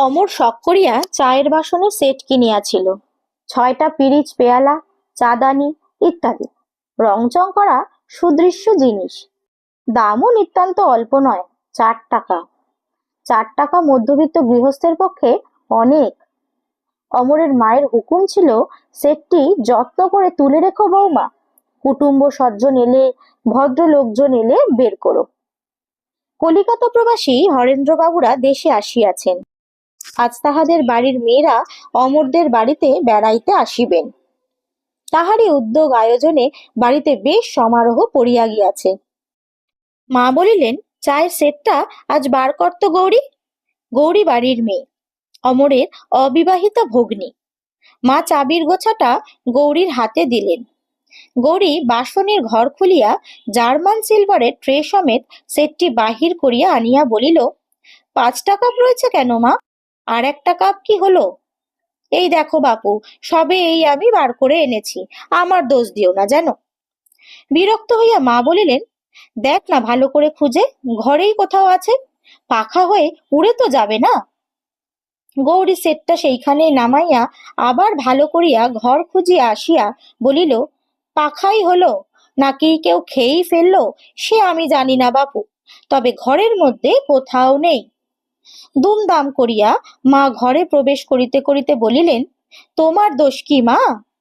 অমর শখ করিয়া চায়ের বাসনে সেট কিনিয়াছিল। ছয়টা পিরিচ পেয়ালা, চাদানি ইত্যাদি। রংচং করা সুদৃশ্য জিনিস। দামও নিতান্ত অল্প নয়, চার টাকা। চার টাকা মধ্যবিত্ত গৃহস্থের পক্ষে অনেক। অমরের মায়ের হুকুম ছিল সেটটি যত্ন করে তুলে রেখো বৌমা। কুটুম্ব সজ্জন এলে ভদ্র লোকজন এলে বের করো। কলিকাতা প্রবাসী হরেন্দ্রবাবুরা দেশে আসিয়াছেন। আজ তাহাদের বাড়ির মেয়েরা অমরদের বাড়িতে বেড়াইতে আসিবেন। তাহারই উদ্যোগ আয়োজনে বাড়িতে বেশ সমারোহ পড়িয়া গিয়াছে। মা বলিলেন, চায়ের সেটটা আজ বার করতো গৌরী। গৌরী বাড়ির মেয়ে, অমরের অবিবাহিত ভগ্নী। মা চাবির গোছাটা গৌরীর হাতে দিলেন। গৌরী বাসনের ঘর খুলিয়া জার্মান সিলভারের ট্রে সমেত সেটটি বাহির করিয়া আনিয়া বলিল পাঁচটা কাপ রয়েছে কেন মা? আর একটা কাপ কি হলো? এই দেখো বাপু, সবে এই আমি বার করে এনেছি, আমার দোষ দিও না জানো? বিরক্ত হইয়া মা বলিলেন, দেখ না ভালো করে খুঁজে, ঘরেই কোথাও আছে, পাখা হয়ে উড়ে তো যাবে না? গৌরী সেটটা সেইখানে নামাইয়া আবার ভালো করিয়া ঘর খুঁজিয়া আসিয়া বলিল, পাখাই হলো, নাকি কেউ খেয়েই ফেলল? সে আমি জানি না বাপু, তবে ঘরের মধ্যে কোথাও নেই। দুমদাম করিয়া মা ঘরে প্রবেশ করিতে করিতে বলিলেন, তোমার দোষ কি মা?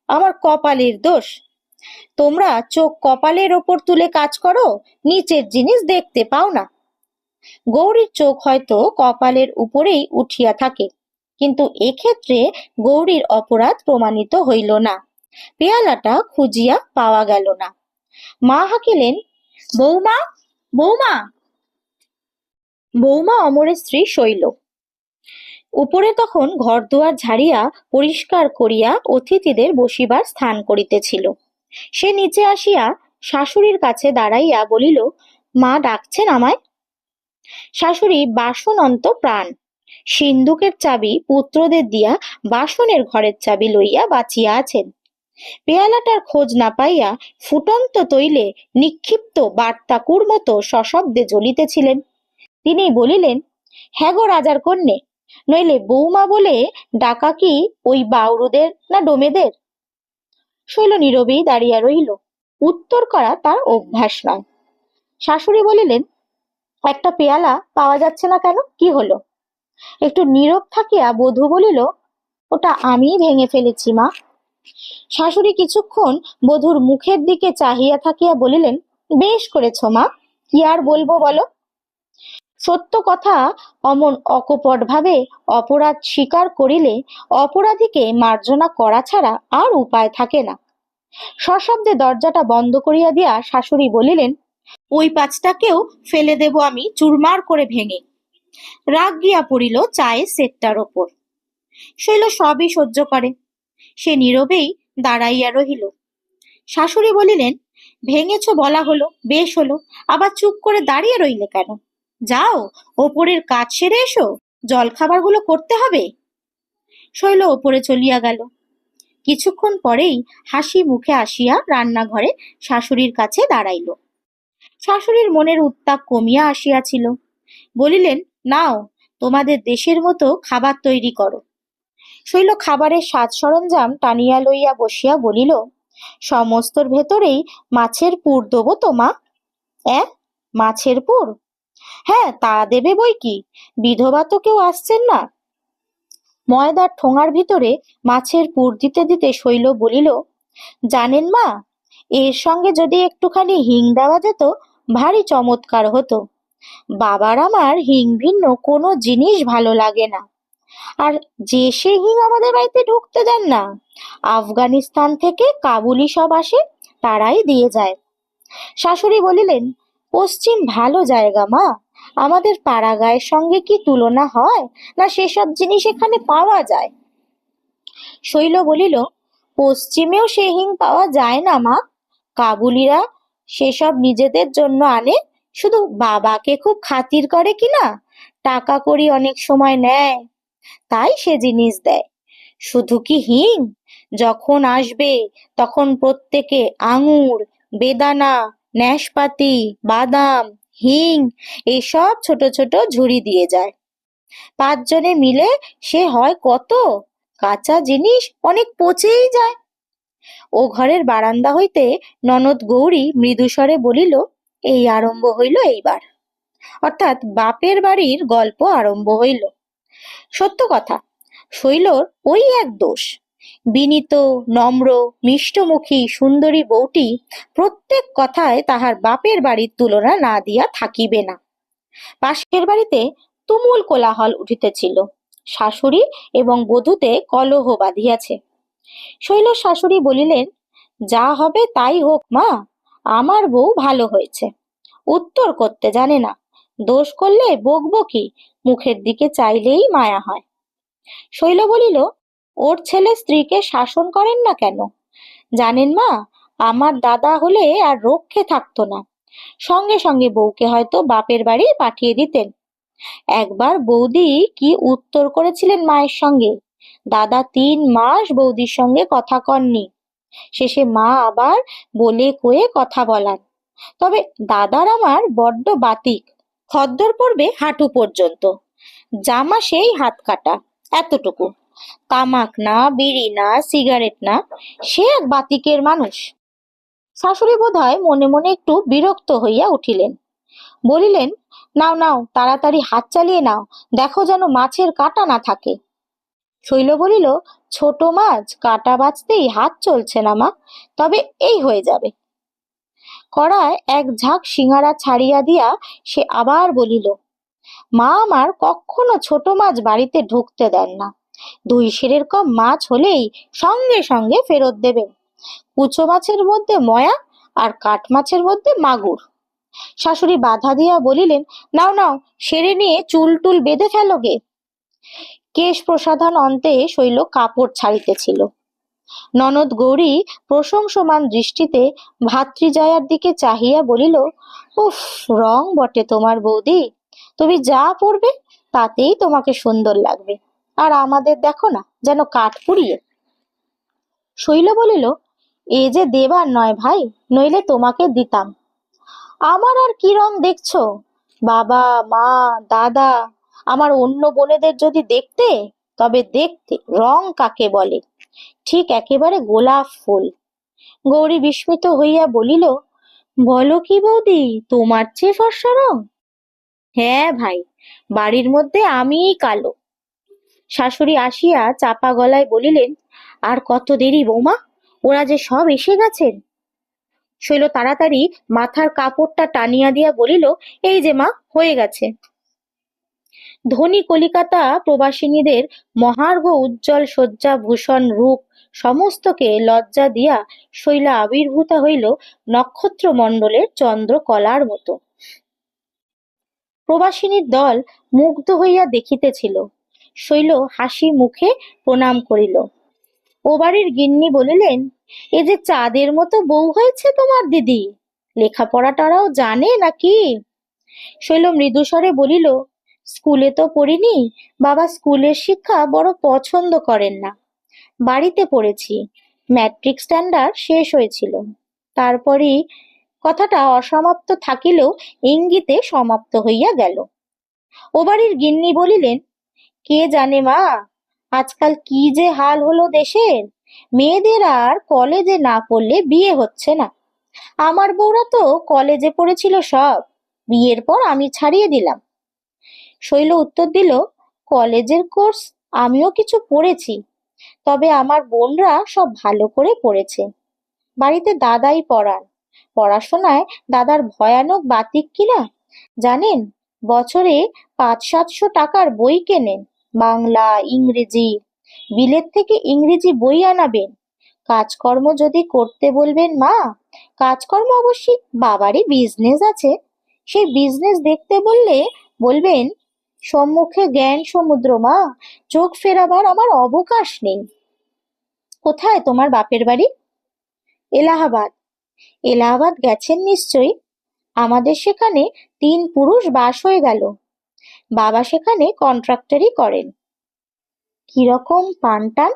আমার কপালের দোষ। তোমরা চোখ কপালের ওপর তুলে কাজ করো, নিচের জিনিস দেখতে পাও না। গৌরীর চোখ হয়তো কপালের উপরেই উঠিয়া থাকে, কিন্তু এক্ষেত্রে গৌরীর অপরাধ প্রমাণিত হইল না, পেয়ালাটা খুঁজিয়া পাওয়া গেল না। মা হাকিলেন, বৌমা বৌমা বৌমা অমরের স্ত্রী শৈল। উপরে তখন ঘর দুয়ার ঝাড়িয়া পরিষ্কার করিয়া অতিথিদের বসিবার স্থান করিতেছিল। সে নিচে আসিয়া শাশুড়ির কাছে দাঁড়াইয়া বলিল, মা ডাকছেন আমায়? শাশুড়ি বাসন অন্ত প্রাণ। সিন্ধুকের চাবি পুত্রদের দিয়া বাসনের ঘরের চাবি লইয়া বাঁচিয়া আছেন। পেয়ালাটার খোঁজ না পাইয়া ফুটন্ত তৈলে নিক্ষিপ্ত বার্তাকুর মতো সশব্দে জ্বলিতেছিলেন। তিনি বলিলেন হ্যাঁ গো রাজার কন্যে, নইলে বৌমা বলে ডাকা কি ওই বাউরুদের না ডোমেদের? শৈল নীরবেই দাঁড়িয়া রইল উত্তর করা তার অভ্যাস নয়। শাশুড়ি বলিলেন, একটা পেয়ালা পাওয়া যাচ্ছে না কেন? কি হলো? একটু নীরব থাকিয়া বধূ বলিল, ওটা আমিই ভেঙে ফেলেছি মা। শাশুড়ি কিছুক্ষণ বধূর মুখের দিকে চাহিয়া থাকিয়া বলিলেন, বেশ করেছ মা, কি আর বলব বলো? সত্য কথা অমন অকপট ভাবে অপরাধ স্বীকার করিলে অপরাধীকে মার্জনা করা ছাড়া আর উপায় থাকে না। সশব্দে দরজাটা বন্ধ করিয়া দিয়া শাশুড়ি বলিলেন, ওই পাঁচটাকেও ফেলে দেব আমি চুরমার করে ভেঙে। রাগ গিয়া পড়িল চায়ের সেটটার ওপর। শৈল সবই সহ্য করে। সে নীরবেই দাঁড়াইয়া রহিল। শাশুড়ি বলিলেন, ভেঙেছ বলা হলো, বেশ হলো, আবার চুপ করে দাঁড়িয়ে রইলে কেন? যাও, ওপরের কাজ সেরে এসো, জলখাবারগুলো করতে হবে। শৈল ওপরে চলিয়া গেল। কিছুক্ষণ পরেই হাসি মুখে আসিয়া রান্নাঘরে শাশুড়ির কাছে দাঁড়াইল। শাশুড়ির মনের উত্তাপ কমিয়া আসিয়াছিল। বলিলেন, নাও, তোমাদের দেশের মতো খাবার তৈরি করো। শৈল খাবারের সাজ সরঞ্জাম টানিয়া লইয়া বসিয়া বলিল, সমস্তর ভেতরেই মাছের পুর দেবো তো মা? অ্যাঁ, মাছের পুর? হ্যাঁ তা দেবে বই কি? বিধবা তো কেউ আসছেন না। ময়দার ঠোঙার ভিতরে মাছের পুর দিতে দিতে শৈল বলিল, জানেন মা, এর সঙ্গে যদি একটুখানি হিং দেওয়া যেত, ভারী চমৎকার হতো। বাবার আমার হিং ভিন্ন কোনো জিনিস ভালো লাগে না। আর যে সে হিং আমাদের বাড়িতে ঢুকতে দেন না, আফগানিস্তান থেকে কাবুলি সব আসে, তারাই দিয়ে যায়। শাশুড়ি বলিলেন, পশ্চিম ভালো জায়গা মা। আমাদের পাড়াগাঁয়ের সঙ্গে কি তুলনা হয়? না সেসব জিনিস এখানে পাওয়া যায়? শৈল বলিল, পশ্চিমেও সে হিং পাওয়া যায় না মা। কাবুলিরা সেসব নিজেদের জন্য আনে, শুধু বাবাকে খুব খাতির করে কিনা টাকা করি অনেক সময় নেয়, তাই সে জিনিস দেয়। শুধু কি হিং? যখন আসবে, তখন প্রত্যেকে আঙুর, বেদানা ন্যাশপাতি বাদাম হিং, এসব ছোট ছোট ঝুড়ি দিয়ে যায়। পাঁচজনে মিলে সে হয় কত? কাঁচা জিনিস অনেক পচেই যায়। ও ঘরের বারান্দা হইতে ননদ গৌরী মৃদুস্বরে বলিল, এই আরম্ভ হইল এইবার। অর্থাৎ বাপের বাড়ির গল্প আরম্ভ হইল। সত্য কথা, শৈলর ওই এক দোষ। বিনীত, নম্র, মিষ্টমুখী, সুন্দরী বউটি প্রত্যেক কথায় তাহার বাপের বাড়ির তুলনা না দিয়া থাকিবে না। পাশের বাড়িতে তুমুল কোলাহল উঠিতেছিল। শাশুড়ি এবং বধূতে কলহ বাঁধিয়াছে। শৈল শাশুড়ি বলিলেন, যা হবে তাই হোক মা, আমার বউ ভালো হয়েছে। উত্তর করতে জানে না, দোষ করলে বকবো কি মুখের দিকে চাইলেই মায়া হয়। শৈল বলিল ওর ছেলে স্ত্রীকে শাসন করেন না কেন? জানেন মা, আমার দাদা হলে আর রক্ষে থাকতো না। সঙ্গে সঙ্গে বউকে হয়তো বাপের বাড়ি পাঠিয়ে দিতেন। একবার বৌদি কি উত্তর করেছিলেন মায়ের সঙ্গে? দাদা তিন মাস বৌদির সঙ্গে কথা কননি। শেষে মা আবার বলে কয়ে কথা বলান। তবে দাদার আমার বড্ড বাতিক, খদ্দর পড়বে হাঁটু পর্যন্ত। জামা সেই হাত কাটা, এতটুকু। তামাক না, বিড়ি না, সিগারেট না, সে এক বাতিকের মানুষ। শাশুড়ি বোধহয় মনে মনে একটু বিরক্ত হইয়া উঠিলেন। বলিলেন, নাও নাও, তাড়াতাড়ি হাত চালিয়ে নাও, দেখো যেন মাছের কাঁটা না থাকে। শৈল বলিল, ছোট মাছ, কাঁটা বাঁচতেই হাত চলছে না মা, তবে এই হয়ে যাবে। কড়ায় এক ঝাঁক সিঙাড়া ছাড়িয়া দিয়া সে আবার বলিল, মা আমার কখনো ছোট মাছ বাড়িতে ঢুকতে দেন না। দুই সেরের কম মাছ হলেই সঙ্গে সঙ্গে ফেরত দেবেন কুচো মাছের মধ্যে ময়া আর কাঠ মাছের মধ্যে মাগুর। শাশুড়ি বাধা দিয়া বলিলেন, নাও নাও, সেরে নিয়ে চুল টুল বেঁধে ফেলো গে। কেশ প্রসাধন অন্তে শৈল কাপড় ছাড়িতেছিল। ননদ গৌরী প্রশংসমান দৃষ্টিতে ভাতৃজয়ার দিকে চাহিয়া বলিল, উফ, রং বটে তোমার বৌদি। তুমি যা পড়বে তাতেই তোমাকে সুন্দর লাগবে। আর আমাদের দেখো না, যেন কাঠ পুড়িয়ে। শৈল বলিল, এ যে দেবার নয় ভাই, নইলে তোমাকে দিতাম। আমার আর কি রং দেখছ? বাবা, মা, দাদা, আমার অন্য বোনেদের যদি দেখতে, তবে দেখতে রং কাকে বলে? ঠিক একেবারে গোলাপ ফুল। গৌরী বিস্মিত হইয়া বলিল, বলো কি বৌদি, তোমার চেয়ে ফর্সা রং? হ্যাঁ ভাই, বাড়ির মধ্যে আমিই কালো। শাশুড়ি আসিয়া চাপা গলায় বলিলেন, আর কত দেরি বৌমা? ওরা যে সব এসে গেছেন? শৈল তাড়াতাড়ি মাথার কাপড়টা টানিয়া দিয়া বলিল, এই যে মা, হয়ে গেছে। ধনী কলিকাতা প্রবাসিনীদের মহার্ঘ উজ্জ্বল শয্যা, ভূষণ, রূপ সমস্তকে লজ্জা দিয়া শৈলা আবির্ভূতা হইল নক্ষত্র মণ্ডলের চন্দ্রকলার মতো। প্রবাসিনীর দল মুগ্ধ হইয়া দেখিতেছিল। শৈল হাসি মুখে প্রণাম করিল। ও বাড়ির গিন্নি বলিলেন, এ যে চাঁদের মতো বউ হয়েছে তোমার দিদি, লেখাপড়াটারাও জানে নাকি? শৈল মৃদুস্বরে বলিল, স্কুলে তো পড়িনি, বাবা স্কুলের শিক্ষা বড় পছন্দ করেন না। বাড়িতে পড়েছি, ম্যাট্রিক স্ট্যান্ডার্ড শেষ হয়েছিল। তারপরই কথাটা অসমাপ্ত থাকিলেও ইঙ্গিতে সমাপ্ত হইয়া গেল। ও বাড়ির গিন্নি বলিলেন কে জানে মা? আজকাল কি যে হাল হলো দেশের? মেয়েদের আর কলেজে না পড়লে বিয়ে হচ্ছে না। আমার বউরা তো কলেজে পড়েছিল সব। বিয়ের পর আমি ছাড়িয়ে দিলাম। শৈল উত্তর দিল, কলেজের কোর্স আমিও কিছু পড়েছি। তবে আমার বোনরা সব ভালো করে পড়েছে। বাড়িতে দাদাই পড়ান। পড়াশোনায় দাদার ভয়ানক বাতিক কিনা? জানেন, বছরে পাঁচ সাতশো টাকার বই কেনেন। বাংলা, ইংরেজি। বিলেত থেকে ইংরেজি বই আনাবেন। কাজকর্ম যদি করতে বলবেন মা, কাজকর্ম অবশ্যই বাবারই বিজনেস আছে। সেই বিজনেস দেখতে বললে বলবেন, সম্মুখে জ্ঞান সমুদ্র মা, চোখ ফেরাবার আমার অবকাশ নেই। কোথায় তোমার বাপের বাড়ি? এলাহাবাদ। এলাহাবাদ গেছেন নিশ্চয়ই। আমাদের সেখানে তিন পুরুষ বাস হয়ে গেল। বাবা সেখানে কন্ট্রাক্টরই করেন। কীরকম পানটান?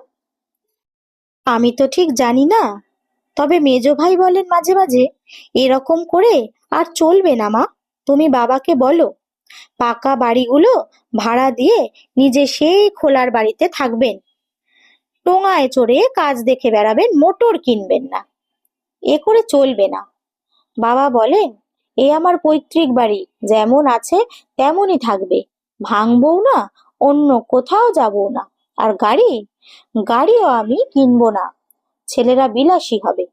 আমি তো ঠিক জানি না। তবে মেজ ভাই বলেন মাঝে মাঝে, এরকম করে আর চলবে না মা, তুমি বাবাকে বলো। পাকা বাড়িগুলো ভাড়া দিয়ে নিজে সেই খোলার বাড়িতে থাকবেন। টোঙায় চড়ে কাজ দেখে বেড়াবেন, মোটর কিনবেন না। এ করে চলবে না। বাবা বলেন এ আমার পৈতৃক বাড়ি, যেমন আছে তেমনই থাকবে। ভাঙবও না, অন্য কোথাও যাব না। আর গাড়ি? গাড়িও আমি কিনবো না। ছেলেরা বিলাসী হবে।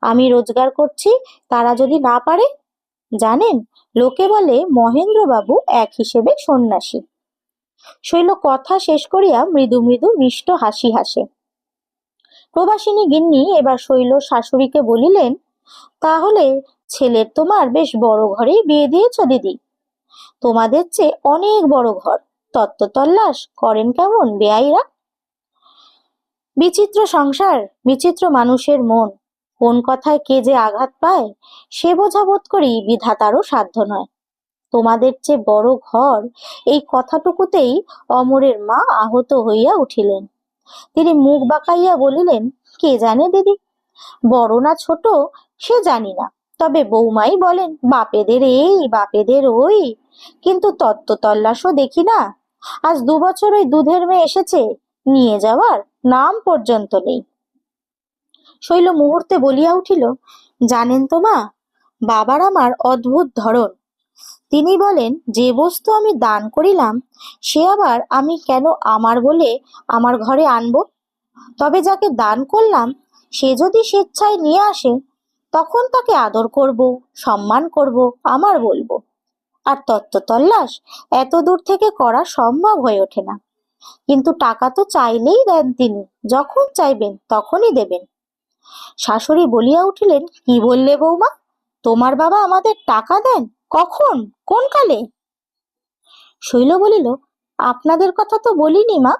আমি রোজগার করছি, তারা যদি না পারে? জানেন, লোকে বলে মহেন্দ্রবাবু এক হিসেবে সন্ন্যাসী। শৈল কথা শেষ করিয়া মৃদু মৃদু মিষ্ট হাসি হাসে। প্রবাসিনী গিন্নি এবার শৈল শাশুড়িকে বলিলেন, তাহলে ছেলের তোমার বেশ বড় ঘরেই বিয়ে দিয়েছ, দিদি। তোমাদের চেয়ে অনেক বড় ঘর। তত্ত্ব তল্লাশ করেন কেমন বেআইরা? বিচিত্র সংসার, বিচিত্র মানুষের মন। কোন কথায় কে যে আঘাত পায়, সে বোঝা বোধ করি বিধাতারও সাধ্য নয়। তোমাদের চেয়ে বড় ঘর এই কথাটুকুতেই অমরের মা আহত হইয়া উঠিলেন। তিনি মুখ বাঁকাইয়া বলিলেন, কে জানে দিদি? বড় না ছোট, সে জানি না। তবে বৌমাই বলেন, বাপেদের এই, বাপেদের ওই। কিন্তু তত্ত্ব তল্লাশও দেখি না। আজ দু বছর ওই দুধের মেয়ে এসেছে, নিয়ে যাওয়ার নাম পর্যন্ত নেই। শৈল মুহূর্তে বলিয়া উঠিল, জানেন তো মা, বাবার আমার অদ্ভুত ধরন। তিনি বলেন, যে বস্তু আমি দান করিলাম, সে আবার আমি কেন আমার বলে আমার ঘরে আনব? তবে যাকে দান করলাম, সে যদি স্বেচ্ছায় নিয়ে আসে তখন তাকে আদর করব, সম্মান করব, আমার বলব। আর তত্ত্ব তল্লাশ এত দূর থেকে করা সম্ভব হয়ে ওঠে না। কিন্তু টাকা তো চাইলেই দেন তিনি, যখন চাইবেন তখনই দেবেন। শাশুড়ি বলিয়া উঠিলেন, কি বললে বৌমা? তোমার বাবা আমাদের টাকা দেন? কখন? কোন কালে? শৈল বলিল, আপনাদের কথা তো বলিনি মা।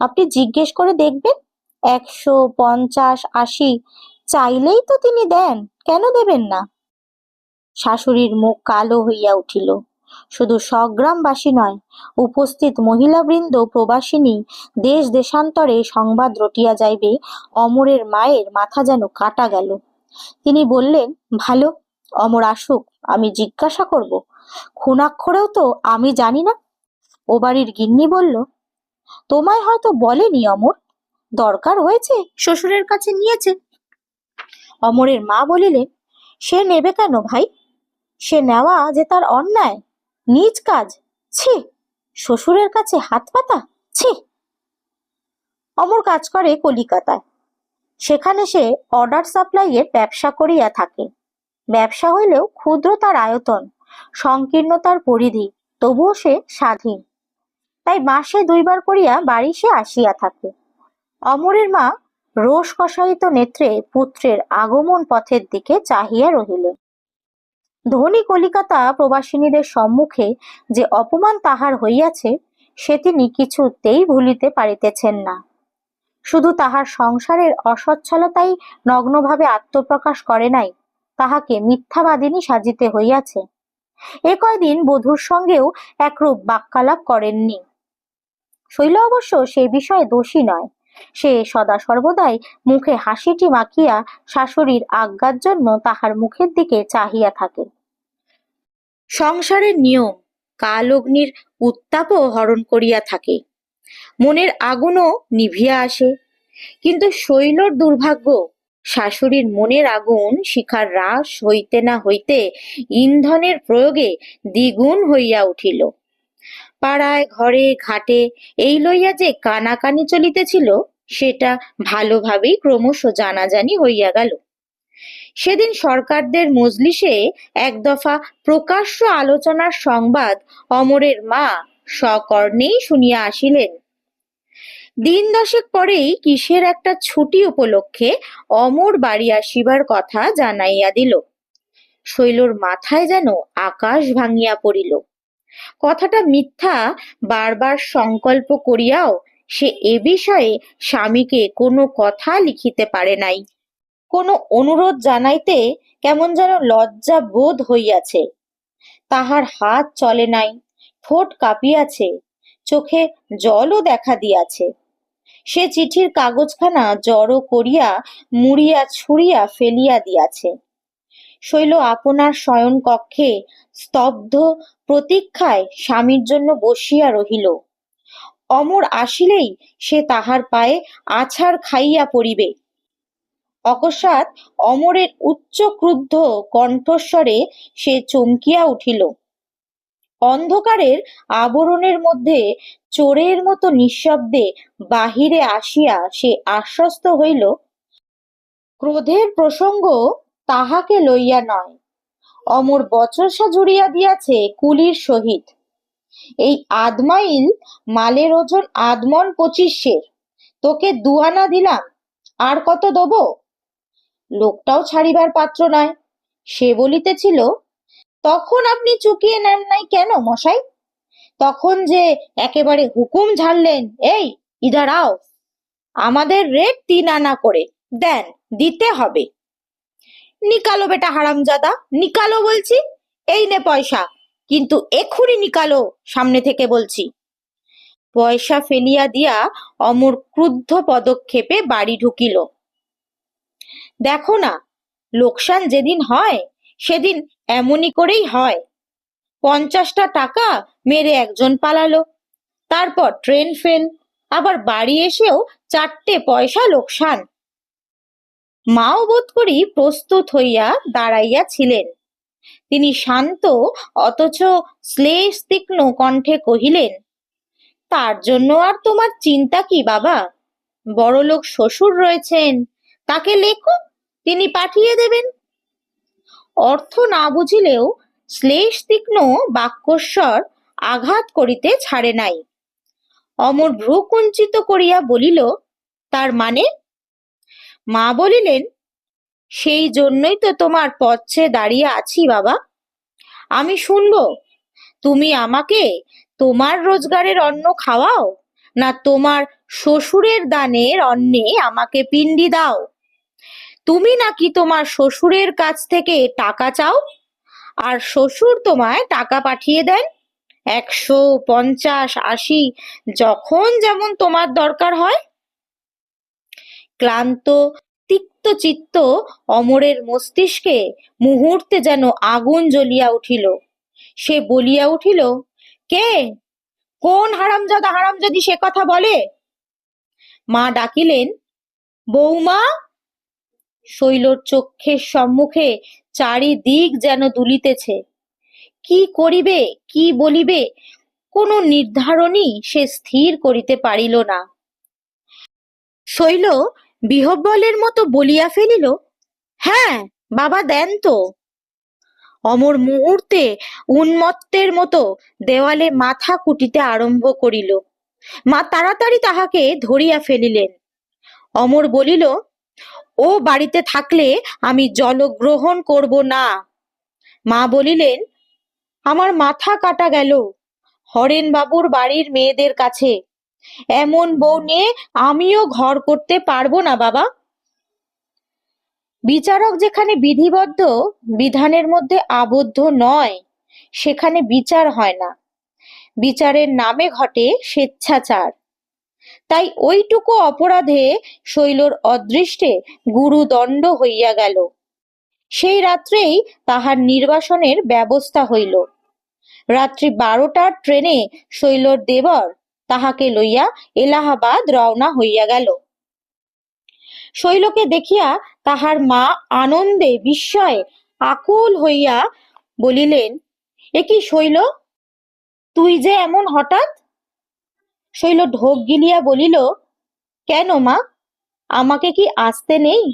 আপনি জিজ্ঞেস করে দেখবেন। একশো পঞ্চাশ আশি চাইলেই তো তিনি দেন, কেন দেবেন না? শাশুড়ির মুখ কালো হইয়া উঠিল। শুধু স্বগ্রামবাসী নয়, উপস্থিত মহিলাবৃন্দ, প্রবাসিনী দেশ দেশান্তরে সংবাদ রটিয়া যাইবে, অমরের মায়ের মাথা যেন কাটা গেল। তিনি বললেন, ভালো, অমর আসুক, আমি জিজ্ঞাসা করব। খুনাক্ষরেও তো আমি জানি না? ও বাড়ির গিন্নি বলল, তোমায় হয়তো বলেনি অমর, দরকার হয়েছে, শ্বশুরের কাছে নিয়েছে। অমরের মা বলিলেন, সে নেবে কেন ভাই? সে নেওয়া যে তার অন্যায়, নিজ কাজ। ছি, শ্বশুরের কাছে হাত পাতা। ছি। অমর কাজ করে কলিকাতায়। সেখানে সে অর্ডার সাপ্লাইয়ের ব্যবসা করিয়া থাকে। ব্যবসা হইলেও ক্ষুদ্র তার আয়তন সংকীর্ণ তার পরিধি, তবুও সে স্বাধীন। তাই মাসে দুইবার করিয়া বাড়ি সে আসিয়া থাকে। অমরের মা রোষ কষায়িত নেত্রে পুত্রের আগমন পথের দিকে চাহিয়া রহিলেন ধনী কলিকাতা প্রবাসিনীদের সম্মুখে যে অপমান তাহার হইয়াছে, সে তিনি কিছুতেই ভুলিতে পারিতেছেন না। শুধু তাহার সংসারের অসচ্ছলতাই নগ্নভাবে আত্মপ্রকাশ করে নাই, তাহাকে মিথ্যাবাদিনী সাজিতে হইয়াছে। এ কয়দিন বধূর সঙ্গেও একরূপ বাক্যালাপ করেননি। শৈল অবশ্য সে বিষয়ে দোষী নয়। সে সদা সর্বদাই মুখে হাসিটি মাখিয়া শাশুড়ির আজ্ঞার জন্য তাহার মুখের দিকে চাহিয়া থাকে। সংসারের নিয়ম, কাল অগ্নির উত্তাপও হরণ করিয়া থাকে। মনের আগুনও নিভিয়া আসে। কিন্তু শৈলর দুর্ভাগ্য, শাশুড়ির মনের আগুন শিখার হ্রাস হইতে না হইতে ইন্ধনের প্রয়োগে দ্বিগুণ হইয়া উঠিল। পাড়ায়, ঘরে, ঘাটে, এই লইয়া যে কানাকানি চলিতেছিল, সেটা ভালোভাবেই ক্রমশ জানাজানি হইয়া গেল। সেদিন সরকারদের মজলিসে এক দফা প্রকাশ্য আলোচনার সংবাদ অমরের মা সকর্ণেই শুনিয়া আসিলেন। দিন দশেক পরেই কিসের একটা ছুটি উপলক্ষে অমর বাড়ি আসিবার কথা জানাইয়া দিল। শৈলর মাথায় যেন আকাশ ভাঙিয়া পড়িল। কথাটা মিথ্যা বারবার সংকল্প করিয়াও সে এ বিষয়ে স্বামীকে কোনো কথা লিখিতে পারে নাই। কোনো অনুরোধ জানাইতে কেমন যেন লজ্জা বোধ হইয়াছে। তাহার হাত চলে নাই, ঠোঁট কাঁপিয়াছে, চোখে জলও দেখা দিয়াছে। সে চিঠির কাগজখানা জড়ো করিয়া মুড়িয়া ছুড়িয়া ফেলিয়া দিয়াছে। শৈল আপনার শয়ন কক্ষে স্তব্ধ প্রতীক্ষায় স্বামীর জন্য বসিয়া রহিল। অমর আসিলেই সে তাহার পায়ে আছাড় খাইয়া পড়িবে। অকস্মাৎ অমরের উচ্চ ক্রুদ্ধ কণ্ঠস্বরে সে চমকিয়া উঠিল। অন্ধকারের আবরণের মধ্যে চোরের মতো নিঃশব্দে বাহিরে আসিয়া সে আশ্বস্ত হইল, ক্রোধের প্রসঙ্গ তাহাকে লইয়া নয়। অমর বচসা জুড়িয়া দিয়াছে কুলির সহিত। এই আদমাইল মালের ওজন আধমন পঁচিশের। তোকে দুয়ানা দিলাম, আর কত দেব? লোকটাও ছাড়িবার পাত্র নয়। সে বলিতেছিল, তখন আপনি চুকিয়ে নেন নাই কেন মশাই? তখন যে একেবারে হুকুম ঝাড়লেন, এই ইধার আও আমাদের রেট তিন আনা করে, দেন, দিতে হবে। নিকালো বেটা হারামজাদা, নিকালো বলছি, এই নে পয়সা। কিন্তু এক্ষুনি নিকালো, সামনে থেকে বলছি। পয়সা ফেলিয়া দিয়া অমর ক্রুদ্ধ পদক্ষেপে বাড়ি ঢুকিল। দেখো না, লোকসান যেদিন হয়, সেদিন এমনই করেই হয়। পঞ্চাশটা টাকা মেরে একজন পালালো। তারপর ট্রেন ফেল, আবার বাড়ি এসেও চারটে পয়সা লোকসান। মাও বোধ করি প্রস্তুত হইয়া দাঁড়াইয়া ছিলেন তিনি শান্ত, অথচ শ্লেষ তীক্ষ্ণ কণ্ঠে কহিলেন, তার জন্য আর তোমার চিন্তা কি বাবা? বড়লোক শ্বশুর রয়েছেন, তাকে লেখো, তিনি পাঠিয়ে দেবেন। অর্থ না বুঝিলেও শ্লেষ তীক্ষ্ণ বাক্যস্বর আঘাত করিতে ছাড়ে নাই। অমর ভ্রু কুঞ্চিত করিয়া বলিল, তার মানে মা বলিলেন, সেই জন্যই তো তোমার পথে দাঁড়িয়ে আছি বাবা। আমি শুনব, তুমি আমাকে তোমার রোজগারের অন্ন খাওয়াও, না তোমার শ্বশুরের দানের অন্নে আমাকে পিণ্ডি দাও? তুমি নাকি তোমার শ্বশুরের কাছ থেকে টাকা চাও, আর শ্বশুর তোমায় টাকা পাঠিয়ে দেন? একশো পঞ্চাশ আশি, যখন যেমন তোমার দরকার হয় ক্লান্ত, তিক্ত চিত্ত অমরের মস্তিষ্কে মুহূর্তে যেন আগুন জ্বলিয়া উঠিল। সে বলিয়া উঠিল, কে? কোন হারামজাদা হারামজাদি সে কথা বলে? মা ডাকিলেন বৌমা শৈলর চক্ষের সম্মুখে চারিদিক যেন দুলিতেছে। কি করিবে, কি বলিবে, কোনো নির্ধারণই সে স্থির করিতে পারিল না। শৈল বিহব্বলের মতো বলিয়া ফেলিল হ্যাঁ বাবা দেন তো। অমর মুহূর্তে উন্মত্তের মতো দেওয়ালে মাথা কুটিতে আরম্ভ করিল। মা তাড়াতাড়ি তাহাকে ধরিয়া ফেলিলেন। অমর বলিল, ও বাড়িতে থাকলে আমি জলগ্রহণ করব না। মা বলিলেন, আমার মাথা কাটা গেল। হরেন বাবুর বাড়ির মেয়েদের কাছে এমন বউ নিয়ে আমিও ঘর করতে পারব না, বাবা। বিচারক যেখানে বিধিবদ্ধ, বিধানের মধ্যে আবদ্ধ নয়, সেখানে বিচার হয় না। বিচারের নামে ঘটে স্বেচ্ছাচার। তাই ওইটুকু অপরাধে শৈলর অদৃষ্টে গুরুদণ্ড হইয়া গেল। সেই রাত্রেই তাহার নির্বাসনের ব্যবস্থা হইল। রাত্রি বারোটার ট্রেনে শৈলর দেবর তাহাকে লইয়া এলাহাবাদ রওনা হইয়া গেল। শৈলকে দেখিয়া তাহার মা আনন্দে বিস্ময়ে আকুল হইয়া বলিলেন, এ কি শৈল? তুই যে এমন হঠাৎ? শৈল ঢোক গিলিয়া বলিল, কেন মা? আমাকে কি আসতে নেই?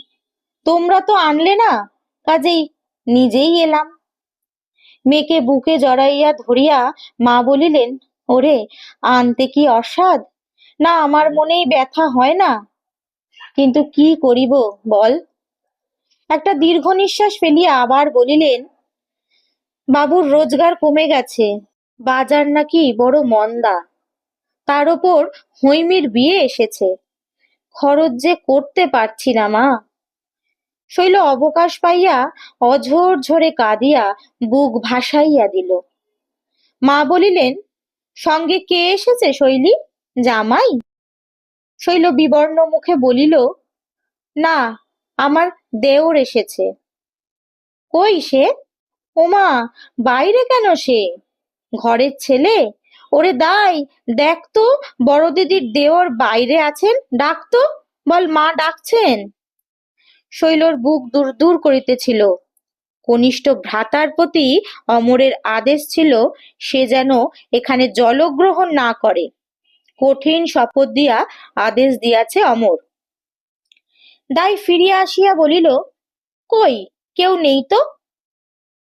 তোমরা তো আনলে না, কাজেই নিজেই এলাম। মেয়েকে বুকে জড়াইয়া ধরিয়া মা বলিলেন ওরে, আনতে কি অসাদ না, আমার মনেই ব্যথা হয় না। কিন্তু কি করিব, বল। একটা দীর্ঘ নিঃশ্বাস ফেলিয়া আবার বলিলেন, বাবুর রোজগার কমে গেছে, বাজার নাকি বড় মন্দা। তার ওপর হৈমির বিয়ে এসেছে। খরচ যে করতে পারছি না, মা। শৈল অবকাশ পাইয়া অঝোর ঝরে কাঁদিয়া বুক ভাসাইয়া দিল। মা বলিলেন সঙ্গে কে এসেছে শৈলী? জামাই। শৈল বিবর্ণ মুখে বলিল, না, আমার দেওর এসেছে। কই সে? ওমা, বাইরে কেন সে? ঘরের ছেলে? ওরে দাই, দেখ তো, বড় দিদির দেওর বাইরে আছেন, ডাক তো, বল মা ডাকছেন? শৈলর বুক দূর দূর করিতেছিল। কনিষ্ঠ ভ্রাতার প্রতি অমরের আদেশ ছিল, সে যেন এখানে জলগ্রহণ না করে। কঠিন শপথ দিয়া আদেশ দিয়াছে অমর। দাই ফিরিয়া আসিয়া বলিল, কই, কেউ নেই তো?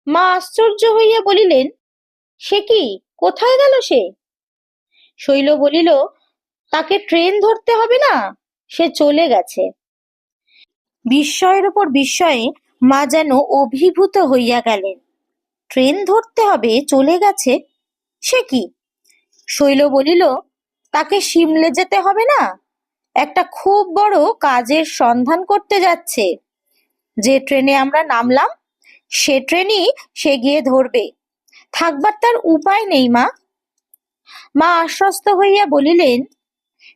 মা আশ্চর্য হইয়া বলিলেন, সে কি? কোথায় গেল সে? শৈল বলিল, তাকে ট্রেন ধরতে হবে না, সে চলে গেছে। বিস্ময়ের উপর বিস্ময়ে মা যেন অভিভূত হইয়া গেলেন। ট্রেন ধরতে হবে, চলে গেছে। সে কি? শৈল বলিল, তাকে শিমলে যেতে হবে না? একটা খুব বড় কাজের সন্ধান করতে যাচ্ছে। যে ট্রেনে আমরা নামলাম, সে ট্রেনই সে গিয়ে ধরবে। থাকবার তার উপায় নেই, মা। মা আশ্বস্ত হইয়া বলিলেন,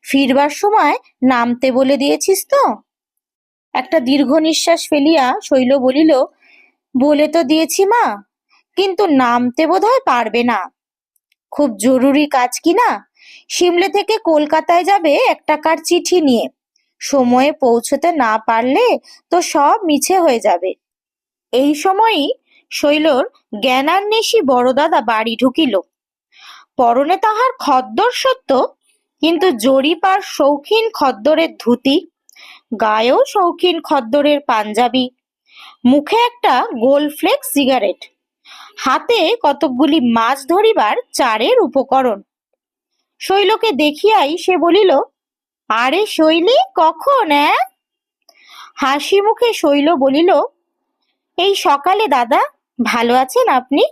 ফিরবার সময় নামতে বলে দিয়েছিস তো? একটা দীর্ঘ নিঃশ্বাস ফেলিয়া শৈল বলিল, বলে তো দিয়েছি মা, কিন্তু নামতে বোধহয় পারবে না। খুব জরুরি কাজ কি না? সিমলে থেকে কলকাতায় যাবে এক টাকার চিঠি নিয়ে। সময়ে পৌঁছতে না পারলে তো সব মিছে হয়ে যাবে এই সময়ই শৈলর জ্ঞানান্বেষী বড় দাদা বাড়ি ঢুকিল। পরনে তাহার খদ্দর সত্য, কিন্তু জরিপার শৌখিন খদ্দরের ধুতি গায়েও শৌখিন খদ্দরের পাঞ্জাবি। মুখে একটা গোল ফ্লেক্স সিগারেট। হাতে কতকগুলি মাছ ধরিবার চারের উপকরণ। শৈলকে দেখিয়াই সে বলিল, আরে শৈলী, কখন হাসি মুখে শৈল বলিল, এই সকালে, দাদা, ভালো আছেন আপনি?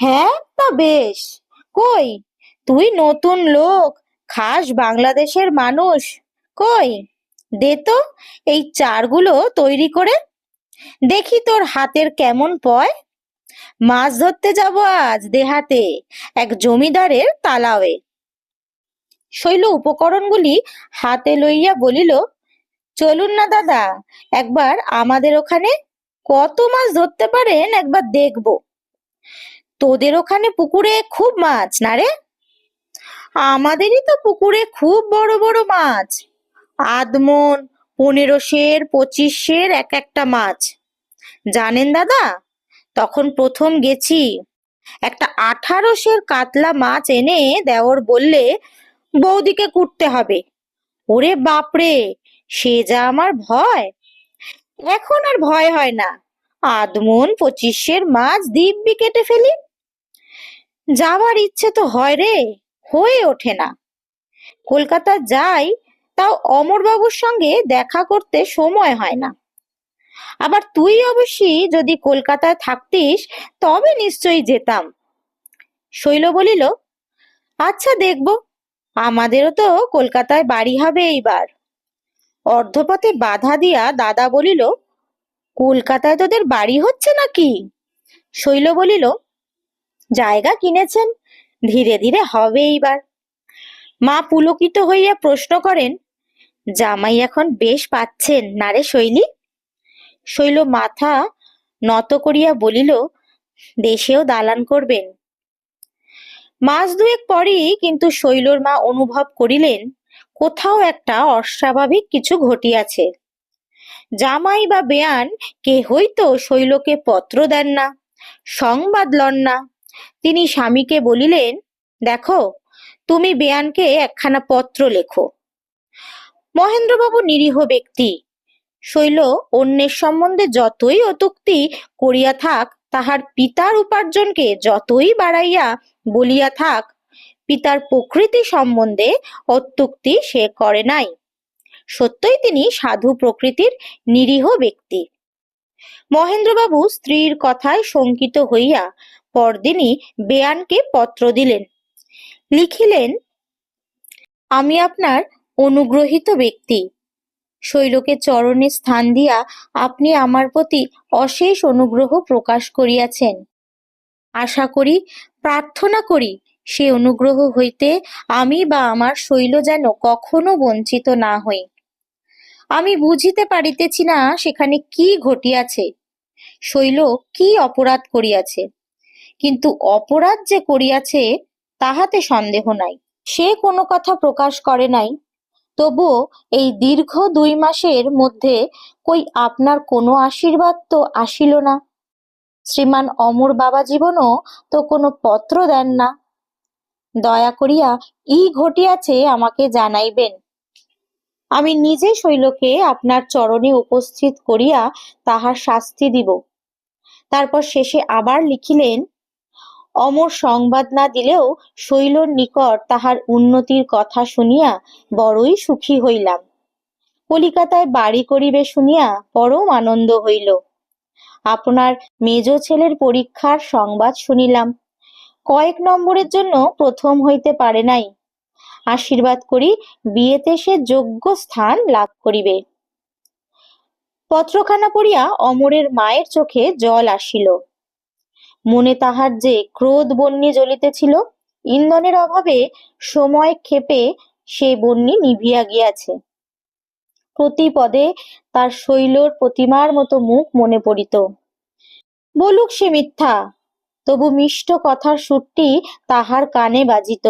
হ্যাঁ তা বেশ। কই? তুই নতুন লোক, খাস বাংলাদেশের মানুষ। কই? দে তো, এই চারগুলো তৈরি করে দেখি তোর হাতের কেমন পয়। মাছ ধরতে যাব আজ দেহাতে, এক জমিদারের তালাওয়ে। শৈল উপকরণগুলি হাতে লইয়া বলিল, চলুন না দাদা, একবার আমাদের ওখানে কত মাছ ধরতে পারেন একবার দেখব। তোদের ওখানে পুকুরে খুব মাছ না রে? আমাদেরই তো পুকুরে খুব বড় বড় মাছ। আধমন পনেরো সের পঁচিশ এক একটা মাছ। জানেন দাদা? তখন প্রথম গেছি। একটা আঠারো সের কাতলা মাছ এনে দেওর বললে, বৌদিকে কুটতে হবে। ওরে বাপরে, সে যা আমার ভয়! এখন আর ভয় হয় না। আধমন পঁচিশের মাছ দিব্যি কেটে ফেলি। যাওয়ার ইচ্ছে তো হয় রে, হয়ে ওঠে না। কলকাতা যাই তাও অমরবাবুর সঙ্গে দেখা করতে সময় হয় না। আবার তুই অবশ্যই যদি কলকাতায় থাকতিস, তবে নিশ্চয়ই যেতাম। শৈল বলিল আচ্ছা দেখব, আমাদেরও তো কলকাতায় বাড়ি হবে এইবার। অর্ধপথে বাধা দিয়া দাদা বলিল, কলকাতায় তোদের বাড়ি হচ্ছে নাকি? শৈল বলিল, জায়গা কিনেছেন, ধীরে ধীরে হবে এইবার। মা পুলকিত হইয়া প্রশ্ন করেন জামাই এখন বেশ পাচ্ছেন, না রে শৈলী? শৈল মাথা নত করিয়া বলিল, দেশেও দালান করবেন। মাস দুয়েক পরেই কিন্তু শৈলর মা অনুভব করিলেন, কোথাও একটা অস্বাভাবিক কিছু ঘটিয়াছে। জামাই বা বেয়ান কেহই তো শৈলকে পত্র দেন না, সংবাদ লন না। তিনি স্বামীকে বলিলেন, দেখো, তুমি বেয়ানকে একখানা পত্র লেখো। মহেন্দ্রবাবু নিরীহ ব্যক্তি। শৈল, অন্যের সম্বন্ধে যতই অতুক্তি করিয়া থাক, তাহার পিতার উপার্জনকে যতই বাড়াইয়া বলিয়া থাক, পিতার প্রকৃতি সম্বন্ধে অত্যুক্তি সে করে নাই। সত্যই তিনি সাধু প্রকৃতির নিরীহ ব্যক্তি। মহেন্দ্রবাবু স্ত্রীর কথায় শঙ্কিত হইয়া পরদিনই বেয়ানকে পত্র দিলেন। লিখিলেন, আমি আপনার অনুগ্রহিত ব্যক্তি। শৈলকে চরণে স্থান দিয়া আপনি আমার প্রতি অশেষ অনুগ্রহ প্রকাশ করিয়াছেন। আশা করি, প্রার্থনা করি, সে অনুগ্রহ হইতে আমি বা আমার শৈল যেন কখনো বঞ্চিত না হই। আমি বুঝিতে পারিতেছি না সেখানে কি ঘটিয়াছে। শৈল কি অপরাধ করিয়াছে? কিন্তু অপরাধ যে করিয়াছে, তাহাতে সন্দেহ নাই। সে কোনো কথা প্রকাশ করে নাই। তবুও এই দীর্ঘ দুই মাসের মধ্যে কই আপনার কোনো আশীর্বাদ তো আসিল না। শ্রীমান অমর বাবা জীবনও তো কোনো পত্র দেন না। দয়া করিয়া ই ঘটিয়াছে আমাকে জানাইবেন। আমি নিজে শৈলকে আপনার চরণে উপস্থিত করিয়া তাহার শাস্তি দিব। তারপর শেষে আবার লিখিলেন অমর সংবাদ না দিলেও শৈলর নিকট তাহার উন্নতির কথা শুনিয়া বড়ই সুখী হইলাম। কলিকাতায় বাড়ি করিবে শুনিয়া পরম আনন্দ হইল। আপনার মেজ ছেলের পরীক্ষার সংবাদ শুনিলাম। কয়েক নম্বরের জন্য প্রথম হইতে পারে নাই। আশীর্বাদ করি বিয়েতে সে যোগ্য স্থান লাভ করিবে। পত্রখানা পড়িয়া অমরের মায়ের চোখে জল আসিল। মনে তাহার যে ক্রোধ বন্যি জ্বলিতেছিল, ইন্ধনের অভাবে সময় ক্ষেপে সে বন্যি নিভিয়া গিয়াছে। প্রতি পদে তার শৈলর প্রতিমার মতো মুখ মনে পড়িত। বলুক সে মিথ্যা, তবু মিষ্ট কথার সুরটি তাহার কানে বাজিত।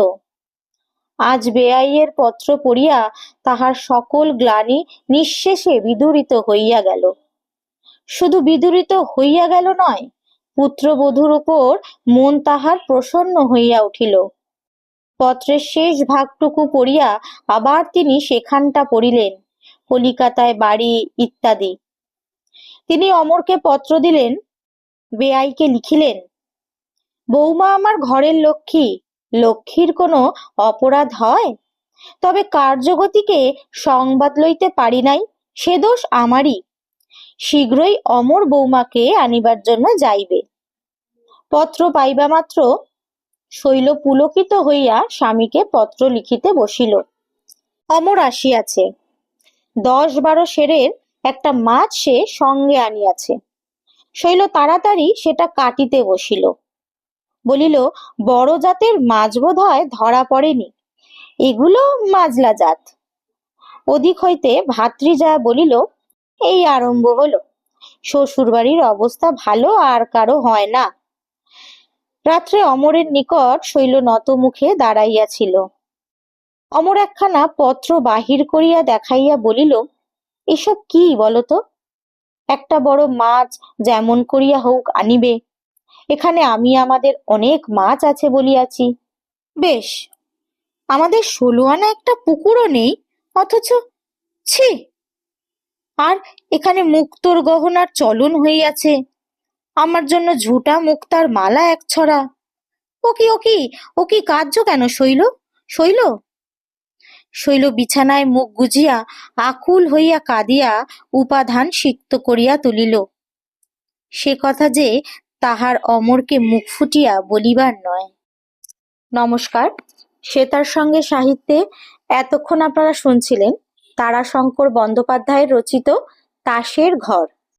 আজ বেআইয়ের পত্র পড়িয়া তাহার সকল গ্লানি নিঃশেষে বিদুরিত হইয়া গেল। শুধু বিদুরিত হইয়া গেল নয় পুত্রবধূর উপর মন তাহার প্রসন্ন হইয়া উঠিল। পত্রের শেষ ভাগটুকু পড়িয়া আবার তিনি সেখানটা পড়িলেন, কলিকাতায় বাড়ি ইত্যাদি। তিনি অমরকে পত্র দিলেন, বেআইকে লিখিলেন বৌমা আমার ঘরের লক্ষ্মী, লক্ষ্মীর কোনো অপরাধ হয়? তবে কার্যগতিকে সংবাদ লইতে পারি নাই, সে দোষ আমারই। শীঘ্রই অমর বৌমাকে আনিবার জন্য যাইবে। পত্র পাইবা মাত্র? শৈল পুলকিত হইয়া স্বামীকে পত্র লিখিতে বসিল। অমর আসিয়াছে। দশ বারো সেরের একটা মাছ সে সঙ্গে আনিয়াছে। শৈল তাড়াতাড়ি সেটা কাটিতে বসিল। বলিল, বড় জাতের মাছ বোধ হয় ধরা পড়েনি। এগুলো মাজলা জাত। ওদিক হইতে ভাতৃজা বলিল, এই আরম্ভ হলো। শ্বশুরবাড়ির অবস্থা ভালো আর কারও হয় না। রাত্রে অমরের নিকট শৈল নত মুখে দাঁড়াইয়াছিল। অমর একখানা পত্র বাহির করিয়া দেখাইয়া বলিল, এসব কি বলতো? একটা বড় মাছ যেমন করিয়া হোক আনিবে। এখানে আমি আমাদের অনেক মাছ আছে বলিয়াছি। বেশ, আমাদের ষোলো আনা একটা পুকুরও নেই, অথচ ছি! আর এখানে মুক্তোর গহনার চলন হইয়াছে। আমার জন্য ঝুটা, মুক্তার মালা এক ছড়া। ও কি ও কি ও কি কার্য কেন, শৈল? শৈল? শৈল বিছানায় মুখ গুজিয়া, আকুল হইয়া কাঁদিয়া উপাধান সিক্ত করিয়া তুলিল। সে কথা যে তাহার অমরকে মুখ ফুটিয়া বলিবার নয়। নমস্কার শ্বেতার সঙ্গে সাহিত্যে এতক্ষণ আপনারা শুনছিলেন তারাশঙ্কর বন্দ্যোপাধ্যায়ের রচিত তাসের ঘর।